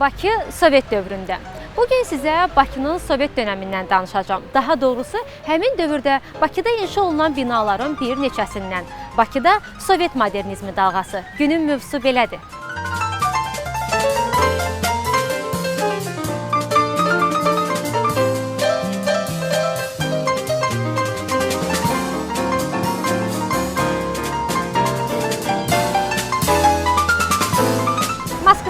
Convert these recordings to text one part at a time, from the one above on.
Bakı Sovet dövründə. Bu gün sizə Bakının Sovet dönəmindən danışacağam. Daha doğrusu, həmin dövrdə Bakıda inşa olunan binaların bir neçəsindən. Bakıda Sovet modernizmi dalğası. Günün mövzusu belədir.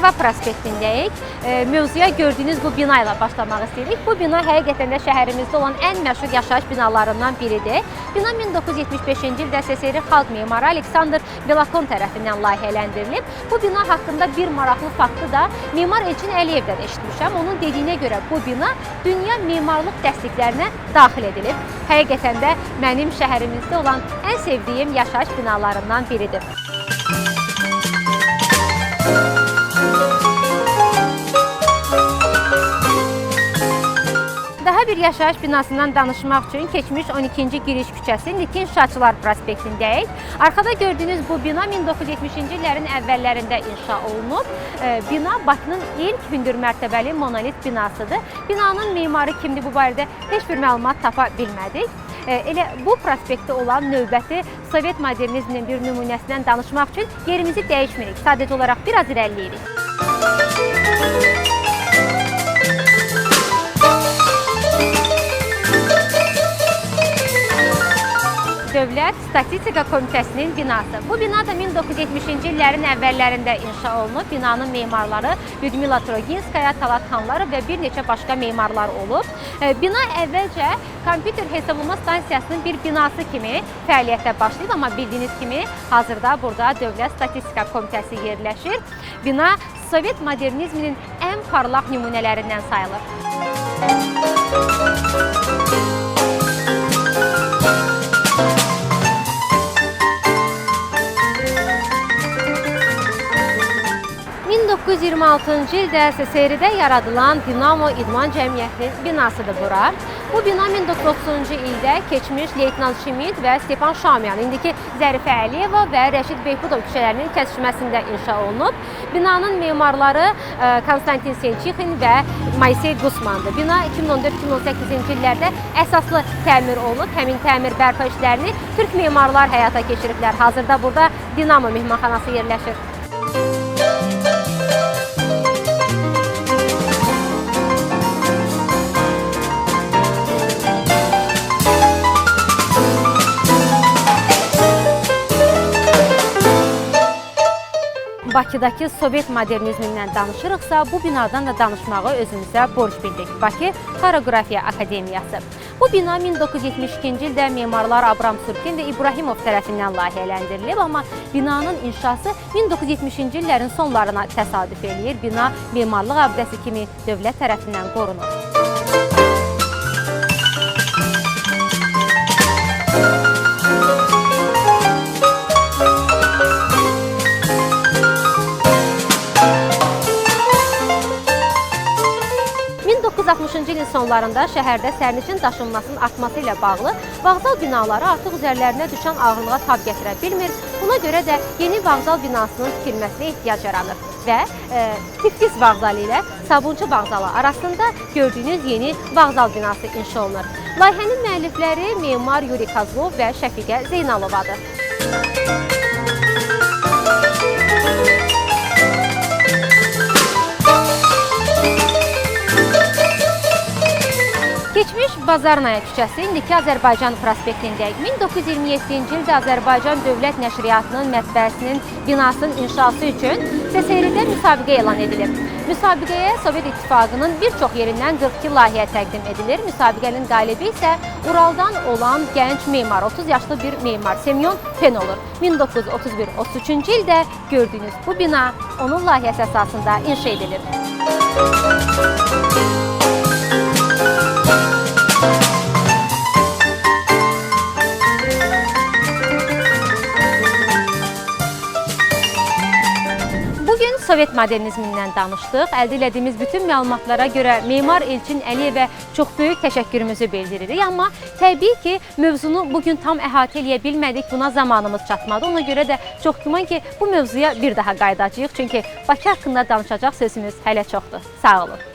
Moskva prospektindəyik. E, Mövzuya gördüyünüz bu bina ilə başlamaq istəyirik. Bu bina həqiqətən də şəhərimizdə olan ən məşhur yaşayış binalarından biridir. Bina 1975-ci ildə SSR xalq memarı Aleksandr Belakon tərəfindən layihələndirilib. Bu bina haqqında bir maraqlı faktı da Memar Elçin Əliyevdən eşitmişəm. Onun dediyinə görə bu bina dünya memarlıq dəstəklərinə daxil edilib. Həqiqətən də mənim şəhərimizdə olan ən sevdiyim yaşayış binalarından biridir. Bir yaşayış binasından danışmaq üçün keçmiş 12-ci giriş küçəsi Nikin Şaçılar prospektindəyik. Arkada gördüyünüz bu bina 1970-ci illərin əvvəllərində inşa olunub. E, Bina Bakının ilk hündür mərtəbəli monolit binasıdır. Binanın memarı kimdir bu barədə heç bir məlumat tapa bilmədik. E, Elə bu prospektdə olan növbəti Sovet modernizminin bir nümunəsindən danışmaq üçün yerimizi dəyişmirik. Sadəcə olaraq biraz irəliləyirik. Dövlət Statistika Komitəsinin binası. Bu bina da 1970-ci illərin əvvəllərində inşa olunub. Binanın memarları Lyudmila Troginskaya, Talat Xanları və bir neçə başqa memarlar olub. E, Bina əvvəlcə kompüter hesablama stansiyasının bir binası kimi fəaliyyətə başlayıb, amma bildiyiniz kimi hazırda burada Dövlət Statistika Komitəsi yerləşir. Bina Sovet modernizminin ən parlaq nümunələrindən sayılır. – 1926-cı ildə SSRİ-də yaradılan Dinamo İdman Cəmiyyətinin binasıdır bura. Bu bina 1930-cu ildə keçmiş Leytenant Şimid və Stepan Şamyan, indiki Zərifə Əliyeva və Rəşid Beyxudov küçələrinin kəsişməsində inşa olunub. Binanın memarları e, Konstantin Sençixin və Maysey Gusmandır. Bina 2014-2018-ci illərdə əsaslı təmir olunub. Həmin təmir bərpa işlərini türk memarlar həyata keçiriblər. Hazırda burada Dinamo mehmanxanası yerləşir. Bakıdakı Sovet modernizmindən danışırıqsa, bu binadan da danışmağı özümüzə borc bildik. Bakı Xoreografiya Akademiyası. Bu bina 1972-ci ildə memarlar Abram Surkin və İbrahimov tərəfindən layihələndirilib, amma binanın inşası 1970-ci illərin sonlarına təsadüf eləyir. Bina memarlıq abidəsi kimi dövlət tərəfindən qorunur. – 1960-cı ilin sonlarında şəhərdə sərnişin daşınmasının artması ilə bağlı vağzal binaları artıq üzərlərinə düşən ağırlığa tab gətirə bilmir. Buna görə də yeni vağzal binasının tikilməsinə ehtiyac yaranır və e, Tiflis vağzalı ilə Sabunçu vağzalı arasında gördüyünüz yeni vağzal binası inşa olunur. Layihənin müəllifləri memar Yuri Kozlov və Şəfiqə Zeynalovadır. Keçmiş Bazarnaya küçəsi indiki Azərbaycan prospektindəyik. 1927-ci ildə Azərbaycan Dövlət Nəşriyyatının mətbəəsinin binasının inşası üçün SSRİ-də müsabiqə elan edilib. Müsabiqəyə Sovet İttifaqının bir çox yerindən 42 layihə təqdim edilir. Müsabiqənin qalibi isə Uraldan olan gənc memar, 30 yaşlı bir memar Semyon Fen olur. 1931-33-cü ildə gördüyünüz bu bina onun layihəsi əsasında inşa edilir. Sovet modernizmindən danışdıq. Əldə etdiyimiz bütün məlumatlara görə memar Elçin Əliyevə çox böyük təşəkkürümüzü bildiririk. Amma təbii ki, mövzunu bu gün tam əhatə edə bilmədik. Buna zamanımız çatmadı. Ona görə də çox güman ki, bu mövzuya bir daha qayıdacağıq. Çünki Bakı haqqında danışacaq sözümüz hələ çoxdur. Sağ olun.